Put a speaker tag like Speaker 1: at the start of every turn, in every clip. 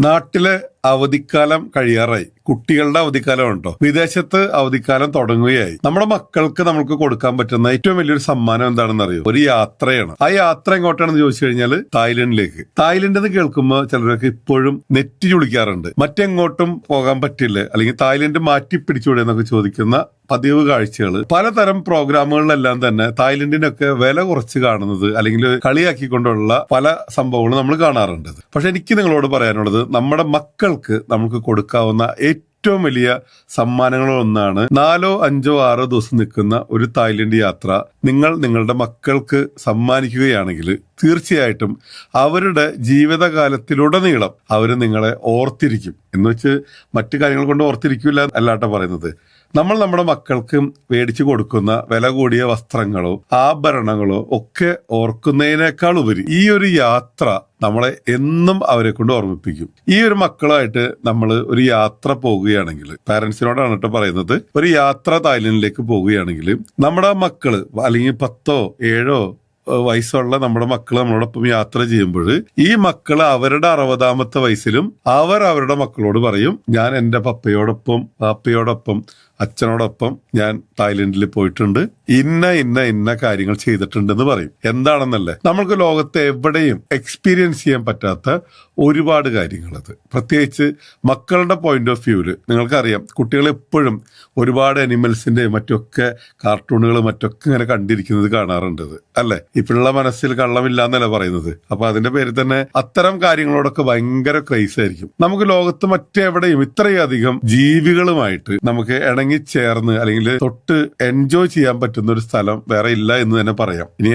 Speaker 1: നാട്ടിലെ അവധിക്കാലം കഴിയാറായി. കുട്ടികളുടെ അവധിക്കാലം ഉണ്ടോ വിദേശത്ത് അവധിക്കാലം തുടങ്ങുകയായി. നമ്മുടെ മക്കൾക്ക് നമുക്ക് കൊടുക്കാൻ പറ്റുന്ന ഏറ്റവും വലിയൊരു സമ്മാനം എന്താണെന്ന് അറിയോ? ഒരു യാത്രയാണ്. ആ യാത്ര എങ്ങോട്ടാണെന്ന് ചോദിച്ചു കഴിഞ്ഞാൽ തായ്ലൻഡിലേക്ക്. തായ്ലൻഡ് എന്ന് കേൾക്കുമ്പോൾ ചിലരൊക്കെ ഇപ്പോഴും നെറ്റ് ചുളിക്കാറുണ്ട്. മറ്റെങ്ങോട്ടും പോകാൻ പറ്റില്ല. അല്ലെങ്കിൽ തായ്ലൻഡ് മാറ്റി പിടിച്ചുകൂടെ എന്നൊക്കെ ചോദിക്കുന്ന പതിവ് കാഴ്ചകൾ പലതരം പ്രോഗ്രാമുകളിലെല്ലാം തന്നെ തായ്ലൻഡിനൊക്കെ വില കുറച്ച് കാണുന്നത് അല്ലെങ്കിൽ കളിയാക്കിക്കൊണ്ടുള്ള പല സംഭവങ്ങളും നമ്മൾ കാണാറുണ്ട്. പക്ഷെ എനിക്ക് നിങ്ങളോട് പറയാനുള്ളത് നമ്മുടെ മക്കൾക്ക് നമുക്ക് കൊടുക്കാവുന്ന ഏറ്റവും വലിയ സമ്മാനങ്ങളൊന്നാണ് നാലോ അഞ്ചോ ആറോ ദിവസം നിൽക്കുന്ന ഒരു തായ്ലൻഡ് യാത്ര. നിങ്ങൾ നിങ്ങളുടെ മക്കൾക്ക് സമ്മാനിക്കുകയാണെങ്കിൽ തീർച്ചയായിട്ടും അവരുടെ ജീവിതകാലത്തിലുടനീളം അവർ നിങ്ങളെ ഓർത്തിരിക്കും. എന്ന് വെച്ച് മറ്റു കാര്യങ്ങൾ കൊണ്ട് ഓർത്തിരിക്കില്ല അല്ലാട്ട പറയുന്നത്. നമ്മൾ നമ്മുടെ മക്കൾക്ക് മേടിച്ചു കൊടുക്കുന്ന വില കൂടിയ വസ്ത്രങ്ങളോ ആഭരണങ്ങളോ ഒക്കെ ഓർക്കുന്നതിനേക്കാൾ ഉപരി ഈ ഒരു യാത്ര നമ്മളെ എന്നും അവരെ കൊണ്ട് ഓർമ്മിപ്പിക്കും. ഈ ഒരു മക്കളായിട്ട് നമ്മൾ ഒരു യാത്ര പോകുകയാണെങ്കിൽ പാരന്റ്സിനോടാണ് കേട്ടോ പറയുന്നത് ഒരു യാത്ര തായ്ലൻഡിലേക്ക് പോകുകയാണെങ്കിൽ നമ്മുടെ മക്കൾ അല്ലെങ്കിൽ പത്തോ ഏഴോ വയസ്സുള്ള നമ്മുടെ മക്കൾ നമ്മളോടൊപ്പം യാത്ര ചെയ്യുമ്പോൾ ഈ മക്കൾ അവരുടെ അറുപതാമത്തെ വയസ്സിലും അവർ അവരുടെ മക്കളോട് പറയും ഞാൻ എന്റെ പപ്പയോടൊപ്പം പാപ്പയോടൊപ്പം അച്ഛനോടൊപ്പം ഞാൻ തായ്ലൻഡിൽ പോയിട്ടുണ്ട്. ഇന്ന ഇന്ന ഇന്ന കാര്യങ്ങൾ ചെയ്തിട്ടുണ്ടെന്ന് പറയും. എന്താണെന്നല്ലേ? നമ്മൾക്ക് ലോകത്തെ എവിടെയും എക്സ്പീരിയൻസ് ചെയ്യാൻ പറ്റാത്ത ഒരുപാട് കാര്യങ്ങളത്. പ്രത്യേകിച്ച് മക്കളുടെ പോയിന്റ് ഓഫ് വ്യൂവിൽ നിങ്ങൾക്കറിയാം കുട്ടികൾ എപ്പോഴും ഒരുപാട് അനിമൽസിന്റെ മറ്റൊക്കെ കാർട്ടൂണുകൾ മറ്റൊക്കെ ഇങ്ങനെ കണ്ടിരിക്കുന്നത് കാണാറുണ്ട് അല്ലെ? ഇപ്പോഴുള്ള മനസ്സിൽ കള്ളമില്ല എന്നല്ല പറയുന്നത്. അപ്പൊ അതിന്റെ പേരിൽ തന്നെ അത്തരം കാര്യങ്ങളോടൊക്കെ ഭയങ്കര ക്രൈസ് ആയിരിക്കും. നമുക്ക് ലോകത്ത് മറ്റെവിടെയും ഇത്രയധികം ജീവികളുമായിട്ട് നമുക്ക് ഇണങ്ങി ചേർന്ന് അല്ലെങ്കിൽ തൊട്ട് എൻജോയ് ചെയ്യാൻ പറ്റുന്ന ഒരു സ്ഥലം വേറെ ഇല്ല എന്ന് തന്നെ പറയാം. ഇനി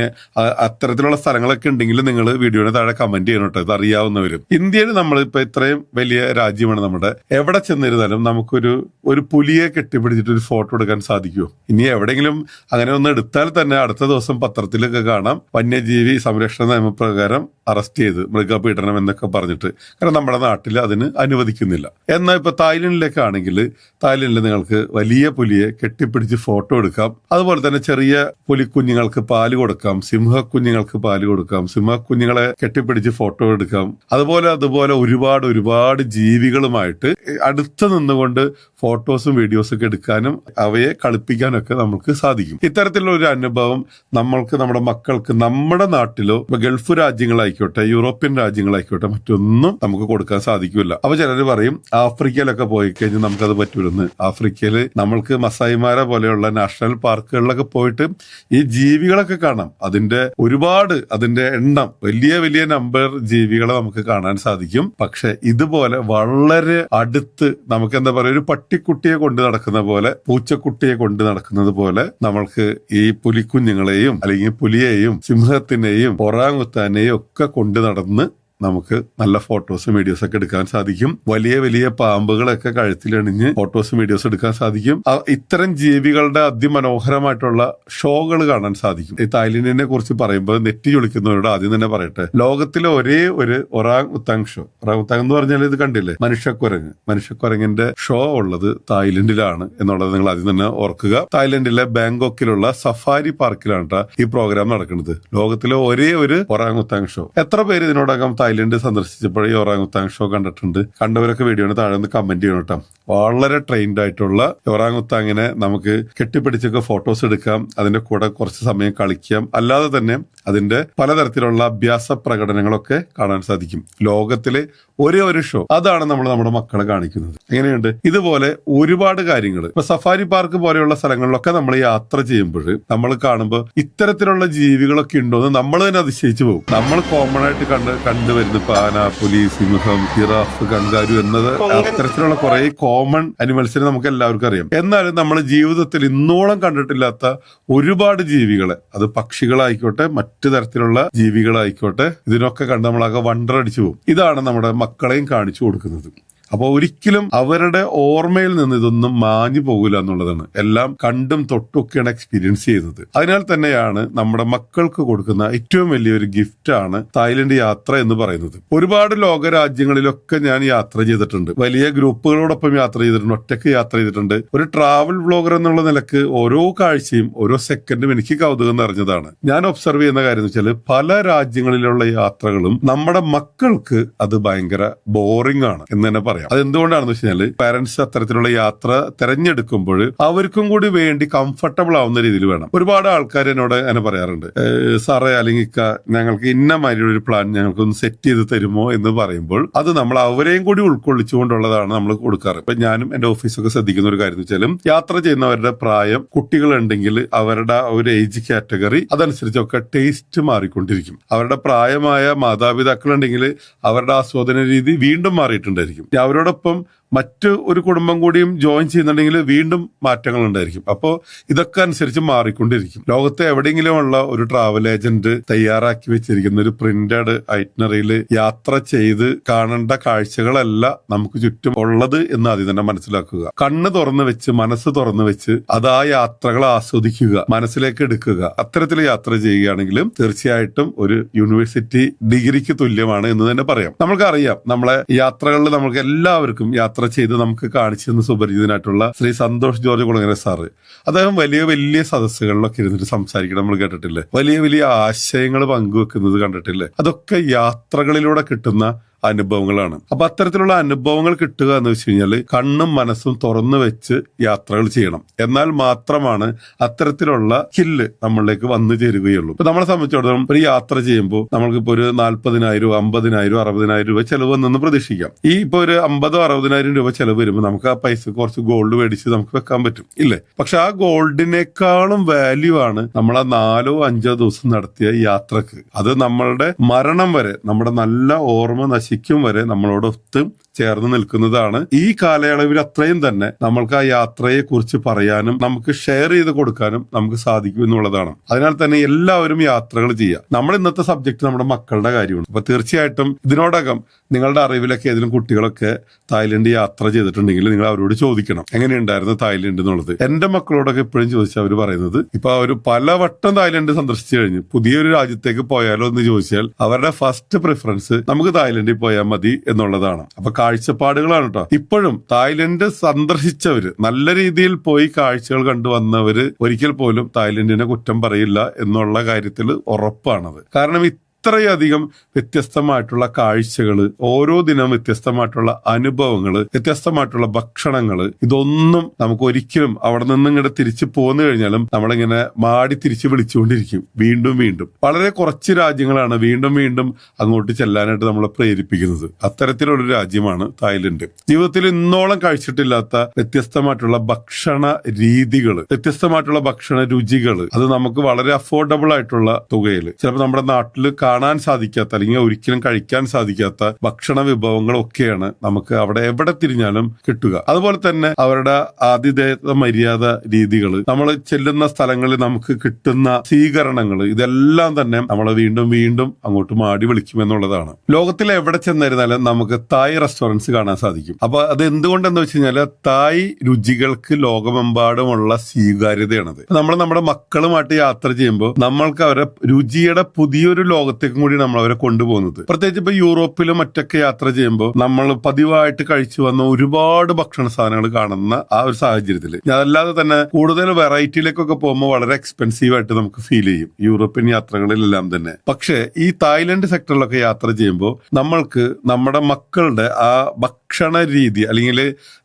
Speaker 1: അത്തരത്തിലുള്ള സ്ഥലങ്ങളൊക്കെ ഉണ്ടെങ്കിൽ നിങ്ങൾ വീഡിയോയുടെ താഴെ കമന്റ് ചെയ്യണം കേട്ടോ ഇത് അറിയാവുന്നവരും. ഇന്ത്യയിൽ നമ്മൾ ഇപ്പൊ ഇത്രയും വലിയ രാജ്യമാണ് നമ്മുടെ. എവിടെ ചെന്നിരുന്നാലും നമുക്കൊരു ഒരു പുലിയെ കെട്ടിപ്പിടിച്ചിട്ട് ഒരു ഫോട്ടോ എടുക്കാൻ സാധിക്കുമോ ഇനി എവിടെയെങ്കിലും അങ്ങനെ ഒന്ന് എടുത്താൽ തന്നെ അടുത്ത ദിവസം പത്രത്തിലൊക്കെ കാണാം. വന്യജീവി സംരക്ഷണ നിയമപ്രകാരം അറസ്റ്റ് ചെയ്ത് മൃഗപീഡനം എന്നൊക്കെ പറഞ്ഞിട്ട്. കാരണം നമ്മുടെ നാട്ടിൽ അതിന് അനുവദിക്കുന്നില്ല. എന്നാൽ ഇപ്പൊ തായ്ലൻഡിലേക്കാണെങ്കിൽ തായ്ലൻഡിൽ നിങ്ങൾക്ക് വലിയ പുലിയെ കെട്ടിപ്പിടിച്ച് ഫോട്ടോ എടുക്കാം. അതുപോലെ തന്നെ ചെറിയ പുലിക്കുഞ്ഞുങ്ങൾക്ക് പാൽ കൊടുക്കാം. സിംഹക്കുഞ്ഞുങ്ങൾക്ക് പാൽ കൊടുക്കാം. സിംഹക്കുഞ്ഞുങ്ങളെ കെട്ടിപ്പിടിച്ച് ഫോട്ടോ എടുക്കാം. അതുപോലെ അതുപോലെ ഒരുപാട് ഒരുപാട് ജീവികളുമായിട്ട് അടുത്ത് നിന്നുകൊണ്ട് ഫോട്ടോസും വീഡിയോസും ഒക്കെ എടുക്കാനും അവയെ കളിപ്പിക്കാനും ഒക്കെ നമുക്ക് സാധിക്കും. ഇത്തരത്തിലുള്ള ഒരു അനുഭവം നമ്മൾക്ക് നമ്മുടെ മക്കൾക്ക് നമ്മുടെ നാട്ടിലോ ഗൾഫ് രാജ്യങ്ങളായിക്കോട്ടെ യൂറോപ്യൻ രാജ്യങ്ങളായിക്കോട്ടെ മറ്റൊന്നും നമുക്ക് കൊടുക്കാൻ സാധിക്കില്ല അപ്പൊ ചിലർ പറയും ആഫ്രിക്കയിലൊക്കെ പോയി കഴിഞ്ഞാൽ നമുക്കത് പറ്റൂലെന്ന്. ആഫ്രിക്കയിൽ നമ്മൾക്ക് മസായിമാര പോലെയുള്ള നാഷണൽ പാർക്കുകളിലൊക്കെ പോയിട്ട് ഈ ജീവികളൊക്കെ കാണാം. അതിന്റെ ഒരുപാട് അതിന്റെ എണ്ണം വലിയ വലിയ നമ്പർ ജീവികളെ നമുക്ക് കാണാൻ സാധിക്കും. പക്ഷെ ഇതുപോലെ വളരെ അടുത്ത് നമുക്ക് എന്താ പറയുക ഒരു പട്ടിക്കുട്ടിയെ കൊണ്ട് നടക്കുന്ന പോലെ പൂച്ചക്കുട്ടിയെ കൊണ്ട് നടക്കുന്നത് പോലെ നമ്മൾക്ക് ഈ പുലിക്കുഞ്ഞുങ്ങളെയും അല്ലെങ്കിൽ പുലിയെയും സിംഹത്തിനെയും പൊറാങ്ങുത്താനെയും ഒക്കെ കൊണ്ട് നടന്ന് നമുക്ക് നല്ല ഫോട്ടോസും വീഡിയോസും ഒക്കെ എടുക്കാൻ സാധിക്കും. വലിയ വലിയ പാമ്പുകളൊക്കെ കഴുത്തിലണിഞ്ഞ് ഫോട്ടോസും വീഡിയോസ് എടുക്കാൻ സാധിക്കും. ഇത്തരം ജീവികളുടെ അതിമനോഹരമായിട്ടുള്ള ഷോകൾ കാണാൻ സാധിക്കും. ഈ തായ്ലൻഡിനെ കുറിച്ച് പറയുമ്പോൾ നെറ്റി ചൊളിക്കുന്നവരോട് ആദ്യം തന്നെ പറയട്ടെ. ലോകത്തിലെ ഒരേ ഒരു orangutan show. Orangutan എന്ന് പറഞ്ഞാൽ ഇത് കണ്ടില്ലേ? മനുഷ്യക്കുരങ്ങ്. മനുഷ്യക്കുരങ്ങിന്റെ ഷോ ഉള്ളത് തായ്ലൻഡിലാണ് എന്നുള്ളത് നിങ്ങൾ ആദ്യം തന്നെ ഓർക്കുക. തായ്ലൻഡിലെ ബാങ്കോക്കിലുള്ള സഫാരി പാർക്കിലാണ് ഈ പ്രോഗ്രാം നടക്കുന്നത്. ലോകത്തിലെ ഒരേ ഒരു ഒറാങ് ഉത്താങ് ഷോ. എത്ര പേര് ഇതിനോടകം തായ്ലൻഡ് സന്ദർശിച്ചപ്പോഴേ ഈ ഒറാങ് ഉത്താങ് ഷോ കണ്ടിട്ടുണ്ട്. കണ്ടവരൊക്കെ വീഡിയോന് താഴെ ഒന്ന് കമന്റ് ചെയ്യണം കേട്ടോ വളരെ ട്രെയിൻഡ് ആയിട്ടുള്ള ഒറാങ് ഉത്താങ്ങിനെ നമുക്ക് കെട്ടിപ്പിടിച്ചൊക്കെ ഫോട്ടോസ് എടുക്കാം. അതിന്റെ കൂടെ കുറച്ച് സമയം കളിക്കാം. അല്ലാതെ തന്നെ അതിന്റെ പലതരത്തിലുള്ള അഭ്യാസ പ്രകടനങ്ങളൊക്കെ കാണാൻ സാധിക്കും. ലോകത്തിലെ ഒരേ ഒരു ഷോ അതാണ് നമ്മൾ നമ്മുടെ മക്കളെ കാണിക്കുന്നത്. എങ്ങനെയുണ്ട്? ഇതുപോലെ ഒരുപാട് കാര്യങ്ങൾ ഇപ്പൊ സഫാരി പാർക്ക് പോലെയുള്ള സ്ഥലങ്ങളിലൊക്കെ നമ്മൾ യാത്ര ചെയ്യുമ്പോൾ നമ്മൾ കാണുമ്പോൾ ഇത്തരത്തിലുള്ള ജീവികളൊക്കെ ഉണ്ടോ എന്ന് നമ്മൾ തന്നെ അതിശയിച്ചു പോകും. നമ്മൾ കോമൺ ആയിട്ട് കണ്ട് കണ്ടുവരുന്ന ഇപ്പൊ ആന പുലി സിംഹം ജിറാഫ് കങ്കാരു എന്നത് അത്തരത്തിലുള്ള കുറെ കോമൺ അനിമൽസിനെ നമുക്ക് എല്ലാവർക്കും അറിയാം. എന്നാലും നമ്മൾ ജീവിതത്തിൽ ഇന്നോളം കണ്ടിട്ടില്ലാത്ത ഒരുപാട് ജീവികളെ. അത് പക്ഷികളായിക്കോട്ടെ മറ്റു തരത്തിലുള്ള ജീവികളായിക്കോട്ടെ ഇതിനൊക്കെ കണ്ട് നമ്മളൊക്കെ വണ്ടർ അടിച്ചു പോകും. ഇതാണ് നമ്മുടെ മക്കളെയും കാണിച്ചു കൊടുക്കുന്നത്. അപ്പോൾ ഒരിക്കലും അവരുടെ ഓർമ്മയിൽ നിന്ന് ഇതൊന്നും മാഞ്ഞു പോകില്ല എന്നുള്ളതാണ്. എല്ലാം കണ്ടും തൊട്ടൊക്കെയാണ് എക്സ്പീരിയൻസ് ചെയ്യുന്നത്. അതിനാൽ തന്നെയാണ് നമ്മുടെ മക്കൾക്ക് കൊടുക്കുന്ന ഏറ്റവും വലിയൊരു ഗിഫ്റ്റാണ് തായ്ലൻഡ് യാത്ര എന്ന് പറയുന്നത്. ഒരുപാട് ലോക രാജ്യങ്ങളിലൊക്കെ ഞാൻ യാത്ര ചെയ്തിട്ടുണ്ട്. വലിയ ഗ്രൂപ്പുകളോടൊപ്പം യാത്ര ചെയ്തിട്ടുണ്ട്. ഒറ്റയ്ക്ക് യാത്ര ചെയ്തിട്ടുണ്ട്. ഒരു ട്രാവൽ ബ്ലോഗർ എന്നുള്ള നിലയ്ക്ക് ഓരോ കാഴ്ചയും ഓരോ സെക്കൻഡും എനിക്ക് കൗതുകം നിറഞ്ഞതാണ്. ഞാൻ ഒബ്സർവ് ചെയ്യുന്ന കാര്യം എന്ന് വെച്ചാൽ പല രാജ്യങ്ങളിലുള്ള യാത്രകളും നമ്മുടെ മക്കൾക്ക് അത് ഭയങ്കര ബോറിംഗ് ആണ് എന്ന് തന്നെ പറയാം. അത് എന്തുകൊണ്ടാണെന്ന് വെച്ച് കഴിഞ്ഞാൽ പാരന്റ്സ് അത്തരത്തിലുള്ള യാത്ര തെരഞ്ഞെടുക്കുമ്പോൾ അവർക്കും കൂടി വേണ്ടി കംഫർട്ടബിൾ ആവുന്ന രീതിയിൽ വേണം. ഒരുപാട് ആൾക്കാർ എന്നോട് അങ്ങനെ പറയാറുണ്ട്. "ഏഹ് സാറേ അല്ലെങ്കിൽ ഞങ്ങൾക്ക് ഇന്ന മാതിരി ഒരു പ്ലാൻ ഞങ്ങൾക്കൊന്ന് സെറ്റ് ചെയ്ത് തരുമോ? എന്ന് പറയുമ്പോൾ അത് നമ്മൾ അവരെയും കൂടി ഉൾക്കൊള്ളിച്ചുകൊണ്ടുള്ളതാണ് നമ്മൾ കൊടുക്കാറ്. ഇപ്പൊ ഞാനും എന്റെ ഓഫീസൊക്കെ ശ്രദ്ധിക്കുന്ന ഒരു കാര്യം വെച്ചാലും യാത്ര ചെയ്യുന്നവരുടെ പ്രായം കുട്ടികളുണ്ടെങ്കിൽ അവരുടെ ഒരു ഏജ് കാറ്റഗറി അതനുസരിച്ചൊക്കെ ടേസ്റ്റ് മാറിക്കൊണ്ടിരിക്കും. അവരുടെ പ്രായമായ മാതാപിതാക്കളുണ്ടെങ്കിൽ അവരുടെ ആസ്വാദന രീതി വീണ്ടും മാറിയിട്ടുണ്ടായിരിക്കും. അവരോടൊപ്പം മറ്റ് ഒരു കുടുംബം കൂടിയും ജോയിൻ ചെയ്യുന്നുണ്ടെങ്കിൽ വീണ്ടും മാറ്റങ്ങൾ ഉണ്ടായിരിക്കും. അപ്പോൾ ഇതൊക്കെ അനുസരിച്ച് മാറിക്കൊണ്ടിരിക്കും. ലോകത്തെ എവിടെയെങ്കിലുമുള്ള ഒരു ട്രാവൽ ഏജന്റ് തയ്യാറാക്കി വെച്ചിരിക്കുന്ന ഒരു പ്രിന്റഡ് ഐറ്റിനറിയിൽ യാത്ര ചെയ്ത് കാണേണ്ട കാഴ്ചകളല്ല നമുക്ക് ചുറ്റും ഉള്ളത് എന്ന് ആദ്യം തന്നെ മനസ്സിലാക്കുക. കണ്ണ് തുറന്നു വെച്ച് മനസ്സ് തുറന്നു വെച്ച് അത് ആ യാത്രകൾ ആസ്വദിക്കുക മനസ്സിലേക്ക് എടുക്കുക. അത്തരത്തിൽ യാത്ര ചെയ്യുകയാണെങ്കിലും തീർച്ചയായിട്ടും ഒരു യൂണിവേഴ്സിറ്റി ഡിഗ്രിക്ക് തുല്യമാണ് എന്ന് തന്നെ പറയാം. നമ്മൾക്കറിയാം. നമ്മളെ യാത്രകളിൽ നമുക്ക് എല്ലാവർക്കും യാത്ര ചെയ്ത് നമുക്ക് കാണിച്ചു തന്ന സുപരിചിതനായിട്ടുള്ള ശ്രീ സന്തോഷ് ജോർജ് കുളങ്ങര സാറ്. അദ്ദേഹം വലിയ വലിയ സദസ്സുകളിലൊക്കെ ഇരുന്നിട്ട് സംസാരിക്കണം നമ്മൾ കേട്ടിട്ടില്ലേ? വലിയ വലിയ ആശയങ്ങൾ പങ്കുവെക്കുന്നത് കണ്ടിട്ടില്ലേ? അതൊക്കെ യാത്രകളിലൂടെ കിട്ടുന്ന അനുഭവങ്ങളാണ്. അപ്പൊ അത്തരത്തിലുള്ള അനുഭവങ്ങൾ കിട്ടുക എന്ന് വെച്ച് കഴിഞ്ഞാൽ കണ്ണും മനസ്സും തുറന്നു വെച്ച് യാത്രകൾ ചെയ്യണം. എന്നാൽ മാത്രമാണ് അത്തരത്തിലുള്ള ഹില്ല് നമ്മളിലേക്ക് വന്നു ചേരുകയുള്ളൂ. ഇപ്പൊ നമ്മളെ സംബന്ധിച്ചിടത്തോളം ഒരു യാത്ര ചെയ്യുമ്പോൾ നമ്മൾക്കിപ്പോ ഒരു നാല്പതിനായിരം അമ്പതിനായിരം അറുപതിനായിരം രൂപ ചെലവ് വന്നെന്ന് പ്രതീക്ഷിക്കാം. ഈ ഇപ്പൊ ഒരു അമ്പതോ അറുപതിനായിരം രൂപ ചെലവ് വരുമ്പോൾ നമുക്ക് ആ പൈസ കുറച്ച് ഗോൾഡ് മേടിച്ച് നമുക്ക് വെക്കാൻ പറ്റും. ഇല്ലേ? പക്ഷെ ആ ഗോൾഡിനേക്കാളും വാല്യൂ ആണ് നമ്മൾ ആ നാലോ അഞ്ചോ ദിവസം നടത്തിയ യാത്രയ്ക്ക്. അത് നമ്മളുടെ മരണം വരെ നമ്മുടെ നല്ല ഓർമ്മ നശിക്കും വരെ നമ്മളോടൊത്ത് ചേർന്ന് നിൽക്കുന്നതാണ്. ഈ കാലയളവിൽ അത്രയും തന്നെ നമ്മൾക്ക് ആ യാത്രയെ കുറിച്ച് പറയാനും നമുക്ക് ഷെയർ ചെയ്ത് കൊടുക്കാനും നമുക്ക് സാധിക്കും എന്നുള്ളതാണ്. അതിനാൽ തന്നെ എല്ലാവരും യാത്രകൾ ചെയ്യാം നമ്മൾ ഇന്നത്തെ സബ്ജക്ട് നമ്മുടെ മക്കളുടെ കാര്യമാണ്. അപ്പൊ തീർച്ചയായിട്ടും ഇതിനോടകം നിങ്ങളുടെ അറിവിലൊക്കെ ഏതെങ്കിലും കുട്ടികളൊക്കെ തായ്ലൻഡ് യാത്ര ചെയ്തിട്ടുണ്ടെങ്കിൽ നിങ്ങൾ അവരോട് ചോദിക്കണം. എങ്ങനെയുണ്ടായിരുന്നു തായ്ലൻഡ് എന്നുള്ളത്? എന്റെ മക്കളോടൊക്കെ എപ്പോഴും ചോദിച്ചാൽ അവർ പറയുന്നത് ഇപ്പൊ അവർ പലവട്ടം തായ്ലൻഡ് സന്ദർശിച്ചു കഴിഞ്ഞു. പുതിയൊരു രാജ്യത്തേക്ക് പോയാലോ എന്ന് ചോദിച്ചാൽ അവരുടെ ഫസ്റ്റ് പ്രിഫറൻസ് നമുക്ക് തായ്ലൻഡിൽ പോയാൽ മതി എന്നുള്ളതാണ്. അപ്പൊ കാഴ്ചപ്പാടുകളാണ് കേട്ടോ ഇപ്പോഴും തായ്ലൻഡ് സന്ദർശിച്ചവര് നല്ല രീതിയിൽ പോയി കാഴ്ചകൾ കണ്ടുവന്നവര് ഒരിക്കൽ പോലും തായ്ലൻഡിനെ കുറ്റം പറയില്ല എന്നുള്ള കാര്യത്തിൽ ഉറപ്പാണത്. കാരണം ഇത്രയധികം വ്യത്യസ്തമായിട്ടുള്ള കാഴ്ചകൾ ഓരോ ദിനം വ്യത്യസ്തമായിട്ടുള്ള അനുഭവങ്ങൾ വ്യത്യസ്തമായിട്ടുള്ള ഭക്ഷണങ്ങൾ ഇതൊന്നും നമുക്ക് ഒരിക്കലും അവിടെ നിന്ന് ഇങ്ങോട്ട് തിരിച്ചു പോന്നു കഴിഞ്ഞാലും നമ്മളിങ്ങനെ മാടി തിരിച്ച് വിളിച്ചുകൊണ്ടിരിക്കും. വീണ്ടും വീണ്ടും. വളരെ കുറച്ച് രാജ്യങ്ങളാണ് വീണ്ടും വീണ്ടും അങ്ങോട്ട് ചെല്ലാനായിട്ട് നമ്മളെ പ്രേരിപ്പിക്കുന്നത്. അത്തരത്തിലുള്ള രാജ്യമാണ് തായ്ലൻഡ്. ജീവിതത്തിൽ ഇന്നോളം കഴിച്ചിട്ടില്ലാത്ത വ്യത്യസ്തമായിട്ടുള്ള ഭക്ഷണ രീതികൾ വ്യത്യസ്തമായിട്ടുള്ള ഭക്ഷണ രുചികൾ അത് നമുക്ക് വളരെ അഫോർഡബിൾ ആയിട്ടുള്ള തുകയിൽ ചിലപ്പോൾ നമ്മുടെ നാട്ടിൽ കാണാൻ സാധിക്കാത്ത അല്ലെങ്കിൽ ഒരിക്കലും കഴിക്കാൻ സാധിക്കാത്ത ഭക്ഷണ വിഭവങ്ങളൊക്കെയാണ് നമുക്ക് അവിടെ എവിടെ തിരിഞ്ഞാലും കിട്ടുക. അതുപോലെ തന്നെ അവരുടെ ആതിഥേയത്വ മര്യാദ രീതികൾ നമ്മൾ ചെല്ലുന്ന സ്ഥലങ്ങളിൽ നമുക്ക് കിട്ടുന്ന സ്വീകരണങ്ങൾ ഇതെല്ലാം തന്നെ നമ്മൾ വീണ്ടും വീണ്ടും അങ്ങോട്ട് മാടി വിളിക്കും എന്നുള്ളതാണ്. ലോകത്തിൽ എവിടെ ചെന്നിരുന്നാലും നമുക്ക് തായ് റെസ്റ്റോറന്റ്സ് കാണാൻ സാധിക്കും. അപ്പൊ അത് എന്തുകൊണ്ടെന്ന് വെച്ച് കഴിഞ്ഞാൽ തായ് രുചികൾക്ക് ലോകമെമ്പാടുമുള്ള സ്വീകാര്യതയാണത്. നമ്മൾ നമ്മുടെ മക്കളുമായിട്ട് യാത്ര ചെയ്യുമ്പോൾ നമ്മൾക്ക് അവരെ രുചിയുടെ പുതിയൊരു ലോകത്തേക്കും കൂടി നമ്മൾ അവരെ കൊണ്ടുപോകുന്നത്. പ്രത്യേകിച്ച് ഇപ്പൊ യൂറോപ്പിലും മറ്റൊക്കെ യാത്ര ചെയ്യുമ്പോൾ നമ്മൾ പതിവായിട്ട് കഴിച്ചു വന്ന ഒരുപാട് ഭക്ഷണ സാധനങ്ങൾ കാണുന്ന ആ ഒരു സാഹചര്യത്തിൽ. അതല്ലാതെ തന്നെ കൂടുതൽ വെറൈറ്റിയിലേക്കൊക്കെ പോകുമ്പോൾ വളരെ എക്സ്പെൻസീവ് ആയിട്ട് നമുക്ക് ഫീൽ ചെയ്യും. യൂറോപ്യൻ യാത്രകളിലെല്ലാം തന്നെ. പക്ഷേ ഈ തായ്ലൻഡ് സെക്ടറിലൊക്കെ യാത്ര ചെയ്യുമ്പോൾ നമ്മൾക്ക് നമ്മുടെ മക്കളുടെ ആ ഭക്ഷണ രീതി അല്ലെങ്കിൽ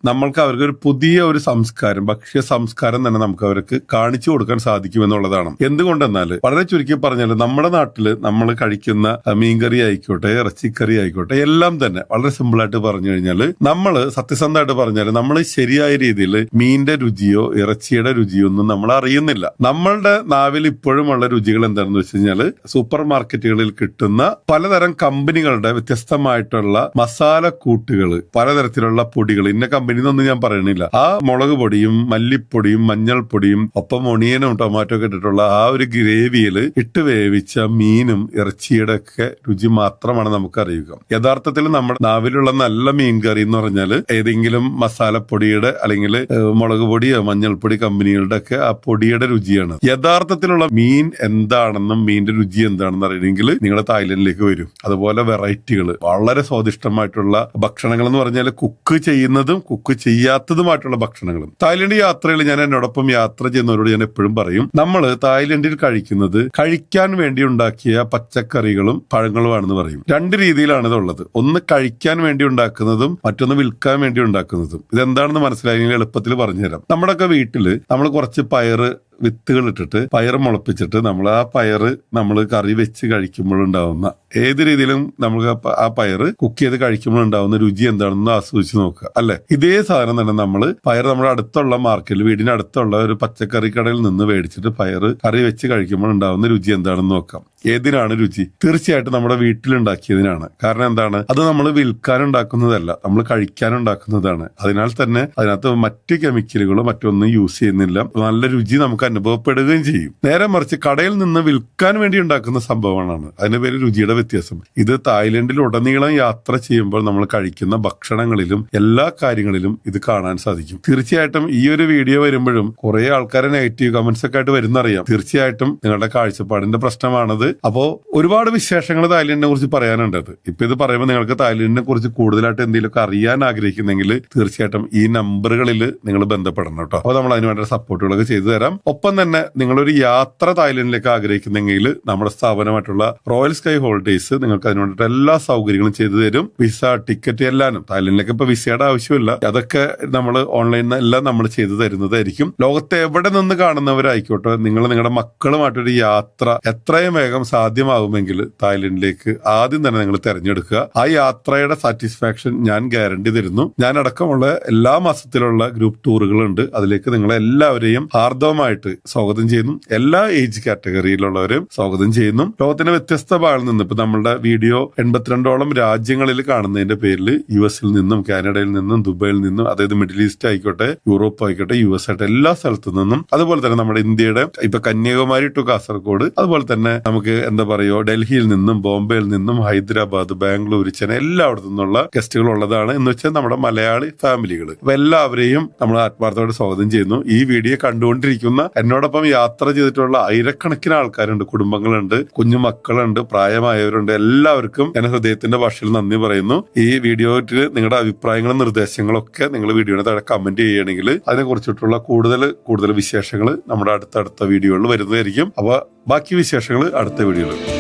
Speaker 1: നമ്മൾക്ക് അവർക്ക് ഒരു പുതിയ ഒരു സംസ്കാരം ഭക്ഷ്യ സംസ്കാരം തന്നെ നമുക്ക് അവർക്ക് കാണിച്ചു കൊടുക്കാൻ സാധിക്കും എന്നുള്ളതാണ്. എന്തുകൊണ്ടെന്നാൽ വളരെ ചുരുക്കി പറഞ്ഞാൽ നമ്മുടെ നാട്ടിൽ നമ്മൾ കഴിക്കുന്ന മീൻകറി ആയിക്കോട്ടെ ഇറച്ചിക്കറി ആയിക്കോട്ടെ എല്ലാം തന്നെ വളരെ സിമ്പിൾ ആയിട്ട് പറഞ്ഞു കഴിഞ്ഞാൽ നമ്മൾ സത്യസന്ധമായിട്ട് പറഞ്ഞാൽ നമ്മൾ ശരിയായ രീതിയിൽ മീനിന്റെ രുചിയോ ഇറച്ചിയുടെ രുചിയോ ഒന്നും നമ്മൾ അറിയുന്നില്ല. നമ്മളുടെ നാവിൽ ഇപ്പോഴുമുള്ള രുചികൾ എന്താണെന്ന് വെച്ച് കഴിഞ്ഞാൽ സൂപ്പർ മാർക്കറ്റുകളിൽ കിട്ടുന്ന പലതരം കമ്പനികളുടെ വ്യത്യസ്തമായിട്ടുള്ള മസാല കൂട്ടുകൾ പലതരത്തിലുള്ള പൊടികൾ. ഇന്ന കമ്പനി എന്നൊന്നും ഞാൻ പറയണില്ല. ആ മുളക് പൊടിയും മല്ലിപ്പൊടിയും മഞ്ഞൾപ്പൊടിയും ഒപ്പം ഒണിയനും ടൊമാറ്റോ ഒക്കെ ഇട്ടിട്ടുള്ള ആ ഒരു ഗ്രേവിയിൽ ഇട്ട് വേവിച്ച മീനും ഇറച്ചിയുടെ ഒക്കെ രുചി മാത്രമാണ് നമുക്ക് അറിയുക യഥാർത്ഥത്തിൽ നമ്മുടെ നാവിലുള്ള നല്ല മീൻ കറി എന്ന് പറഞ്ഞാൽ ഏതെങ്കിലും മസാലപ്പൊടിയുടെ അല്ലെങ്കിൽ മുളക് പൊടിയോ മഞ്ഞൾപ്പൊടി കമ്പനികളുടെ ഒക്കെ ആ പൊടിയുടെ രുചിയാണ്. യഥാർത്ഥത്തിലുള്ള മീൻ എന്താണെന്നും മീനിന്റെ രുചി എന്താണെന്ന് അറിയണമെങ്കിൽ നിങ്ങൾ തായ്ലൻഡിലേക്ക് വരും. അതുപോലെ വെറൈറ്റികൾ വളരെ സ്വാദിഷ്ടമായിട്ടുള്ള ഭക്ഷണങ്ങൾ എന്ന് പറഞ്ഞാൽ കുക്ക് ചെയ്യുന്നതും കുക്ക് ചെയ്യാത്തതുമായിട്ടുള്ള ഭക്ഷണങ്ങളും. തായ്ലൻഡ് യാത്രയിൽ ഞാൻ എന്നോടൊപ്പം യാത്ര ചെയ്യുന്നവരോട് ഞാൻ എപ്പോഴും പറയും നമ്മൾ തായ്ലൻഡിൽ കഴിക്കുന്നത് കഴിക്കാൻ വേണ്ടി ഉണ്ടാക്കിയ പച്ചക്കറികളും പഴങ്ങളുമാണെന്ന് പറയും. രണ്ട് രീതിയിലാണ് ഇതുള്ളത്. ഒന്ന് കഴിക്കാൻ വേണ്ടി ഉണ്ടാക്കുന്നതും മറ്റൊന്ന് വിൽക്കാൻ വേണ്ടി ഉണ്ടാക്കുന്നതും. ഇതെന്താണെന്ന് മനസ്സിലായെങ്കിൽ എളുപ്പത്തിൽ പറഞ്ഞുതരാം. നമ്മുടെയൊക്കെ വീട്ടിൽ നമ്മൾ കുറച്ച് പയറ് വിത്തുകൾ ഇട്ടിട്ട് പയർ മുളപ്പിച്ചിട്ട് നമ്മൾ ആ പയർ നമ്മൾ കറി വെച്ച് കഴിക്കുമ്പോഴുണ്ടാവുന്ന ഏത് രീതിയിലും നമുക്ക് ആ പയർ കുക്ക് ചെയ്ത് കഴിക്കുമ്പോഴുണ്ടാവുന്ന രുചി എന്താണെന്ന് ആസ്വദിച്ച് നോക്കുക അല്ലെ? ഇതേ സാധനം തന്നെ നമ്മൾ പയർ നമ്മുടെ അടുത്തുള്ള മാർക്കറ്റിൽ വീടിന് അടുത്തുള്ള ഒരു പച്ചക്കറി കടയിൽ നിന്ന് മേടിച്ചിട്ട് പയർ കറി വെച്ച് കഴിക്കുമ്പോൾ ഉണ്ടാവുന്ന രുചി എന്താണെന്ന് നോക്കാം. ഏതിനാണ് രുചി? തീർച്ചയായിട്ടും നമ്മുടെ വീട്ടിലുണ്ടാക്കിയതിനാണ്. കാരണം എന്താണ്? അത് നമ്മൾ വിൽക്കാനുണ്ടാക്കുന്നതല്ല നമ്മൾ കഴിക്കാനുണ്ടാക്കുന്നതാണ്. അതിനാൽ തന്നെ അതിനകത്ത് മറ്റ് കെമിക്കലുകളോ മറ്റൊന്നും യൂസ് ചെയ്യുന്നില്ല. നല്ല രുചി നമുക്ക് അനുഭവപ്പെടുകയും ചെയ്യും. നേരെ മറിച്ച് കടയിൽ നിന്ന് വിൽക്കാൻ വേണ്ടി ഉണ്ടാക്കുന്ന സംഭവമാണ് അതിന്റെ പേര് രുചിയുടെ വ്യത്യാസം. ഇത് തായ്ലൻഡിൽ ഉടനീളം യാത്ര ചെയ്യുമ്പോൾ നമ്മൾ കഴിക്കുന്ന ഭക്ഷണങ്ങളിലും എല്ലാ കാര്യങ്ങളിലും ഇത് കാണാൻ സാധിക്കും. തീർച്ചയായിട്ടും ഈ ഒരു വീഡിയോ വരുമ്പോഴും കുറെ ആൾക്കാരെ നെഗറ്റീവ് കമന്റ്സ് ഒക്കെ ആയിട്ട് വരുന്നറിയാം. തീർച്ചയായിട്ടും നിങ്ങളുടെ കാഴ്ചപ്പാടിന്റെ പ്രശ്നമാണത്. അപ്പോ ഒരുപാട് വിശേഷങ്ങൾ തായ്ലൻഡിനെ കുറിച്ച് പറയാനുണ്ട് ഇപ്പൊ ഇത് പറയുമ്പോൾ നിങ്ങൾക്ക് തായ്ലൻഡിനെ കുറിച്ച് കൂടുതലായിട്ട് എന്തെങ്കിലുമൊക്കെ അറിയാൻ ആഗ്രഹിക്കുന്നെങ്കിൽ തീർച്ചയായിട്ടും ഈ നമ്പറുകളിൽ നിങ്ങൾ ബന്ധപ്പെടണം കേട്ടോ. അപ്പോൾ നമ്മൾ അതിന് വേണ്ട സപ്പോർട്ടുകളൊക്കെ ചെയ്തു തരാം. ഒപ്പം തന്നെ നിങ്ങളൊരു യാത്ര തായ്ലൻഡിലേക്ക് ആഗ്രഹിക്കുന്നെങ്കിൽ നമ്മുടെ സ്ഥാപനമായിട്ടുള്ള റോയൽ സ്കൈ ഹോളിഡേയ്സ് നിങ്ങൾക്ക് അതിന് വേണ്ടിയിട്ട് എല്ലാ സൗകര്യങ്ങളും ചെയ്തു തരും. Visa ticket എല്ലാനും. തായ്ലൻഡിലേക്ക് ഇപ്പൊ വിസയുടെ ആവശ്യമില്ല. അതൊക്കെ നമ്മൾ ഓൺലൈനിൽ എല്ലാം നമ്മൾ ചെയ്തു തരുന്നതായിരിക്കും. ലോകത്തെ എവിടെ നിന്ന് കാണുന്നവരായിക്കോട്ടെ നിങ്ങൾ നിങ്ങളുടെ മക്കളുമായിട്ടൊരു യാത്ര എത്രയും വേഗം സാധ്യമാകുമെങ്കിൽ തായ്ലൻഡിലേക്ക് ആദ്യം തന്നെ നിങ്ങൾ തിരഞ്ഞെടുക്കുക. ആ യാത്രയുടെ സാറ്റിസ്ഫാക്ഷൻ ഞാൻ ഗ്യാരണ്ടി തരുന്നു. ഞാൻ അടക്കമുള്ള എല്ലാ മാസത്തിലുള്ള ഗ്രൂപ്പ് ടൂറുകളുണ്ട്. അതിലേക്ക് നിങ്ങളെ എല്ലാവരെയും ഹാർദവമായിട്ട് സ്വാഗതം ചെയ്യുന്നു. എല്ലാ ഏജ് കാറ്റഗറിയിലുള്ളവരും സ്വാഗതം ചെയ്യുന്നു. ലോകത്തിന്റെ വ്യത്യസ്ത ഭാഗങ്ങളിൽ നിന്ന് ഇപ്പൊ നമ്മളുടെ വീഡിയോ എൺപത്തിരണ്ടോളം രാജ്യങ്ങളിൽ കാണുന്നതിന്റെ പേരിൽ യു എസിൽ നിന്നും കാനഡയിൽ നിന്നും ദുബൈയിൽ നിന്നും അതായത് മിഡിൽ ഈസ്റ്റ് ആയിക്കോട്ടെ യൂറോപ്പ് ആയിക്കോട്ടെ യു എസ് ആയിട്ട് എല്ലാ സ്ഥലത്തു നിന്നും അതുപോലെ തന്നെ നമ്മുടെ ഇന്ത്യയുടെ ഇപ്പൊ കന്യാകുമാരി ടു കാസർഗോഡ് അതുപോലെ തന്നെ നമുക്ക് എന്താ പറയുക ഡൽഹിയിൽ നിന്നും ബോംബെയിൽ നിന്നും ഹൈദരാബാദ് ബാംഗ്ലൂർ ചെന്നൈ എല്ലായിടത്തു നിന്നുള്ള ഗസ്റ്റുകൾ ഉള്ളതാണ്. എന്ന് വെച്ചാൽ നമ്മുടെ മലയാളി ഫാമിലികൾ അപ്പൊ എല്ലാവരെയും നമ്മൾ ആത്മാർത്ഥമായിട്ട് സ്വാഗതം ചെയ്യുന്നു. ഈ വീഡിയോ കണ്ടുകൊണ്ടിരിക്കുന്ന എന്നോടൊപ്പം യാത്ര ചെയ്തിട്ടുള്ള ആയിരക്കണക്കിന് ആൾക്കാരുണ്ട് കുടുംബങ്ങളുണ്ട് കുഞ്ഞുമക്കളുണ്ട് പ്രായമായവരുണ്ട്. എല്ലാവർക്കും ഞാൻ ഹൃദയത്തിന്റെ ഭാഷയിൽ നന്ദി പറയുന്നു. ഈ വീഡിയോയിൽ നിങ്ങളുടെ അഭിപ്രായങ്ങളും നിർദ്ദേശങ്ങളും ഒക്കെ നിങ്ങൾ വീഡിയോയുടെ താഴെ കമന്റ് ചെയ്യുകയാണെങ്കിൽ അതിനെ കുറിച്ചിട്ടുള്ള കൂടുതൽ കൂടുതൽ വിശേഷങ്ങൾ നമ്മുടെ അടുത്തടുത്ത വീഡിയോകളിൽ വരുന്നതായിരിക്കും. അപ്പൊ ബാക്കി വിശേഷങ്ങൾ അടുത്ത വീഡിയോയിൽ